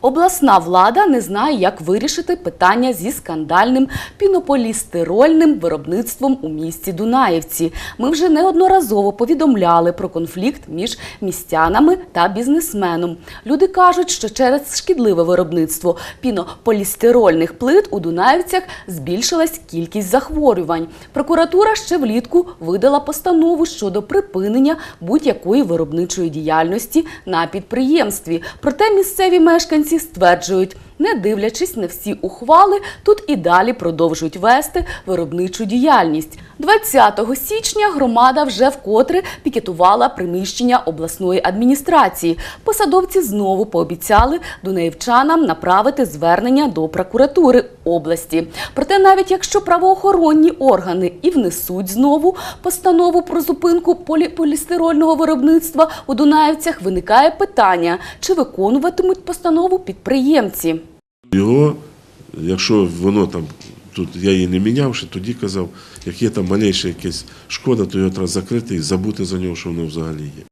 Обласна влада не знає, як вирішити питання зі скандальним пінополістирольним виробництвом у місті Дунаївці. Ми вже неодноразово повідомляли про конфлікт між містянами та бізнесменом. Люди кажуть, що через шкідливе виробництво пінополістирольних плит у Дунаївцях збільшилась кількість захворювань. Прокуратура ще влітку видала постанову щодо припинення будь-якої виробничої діяльності на підприємстві. Проте місцеві мешканці стверджують, не дивлячись на всі ухвали, тут і далі продовжують вести виробничу діяльність. 20 січня громада вже вкотре пікетувала приміщення обласної адміністрації. Посадовці знову пообіцяли дунаївчанам направити звернення до прокуратури області. Проте, навіть якщо правоохоронні органи і внесуть знову постанову про зупинку поліполістирольного виробництва у Дунаївцях, виникає питання, чи виконуватимуть постанову підприємці. Його, якщо воно там, тут я її не міняв, ще тоді казав, як є там малейша якась шкода, то його треба закрити і забути за нього, що воно взагалі є.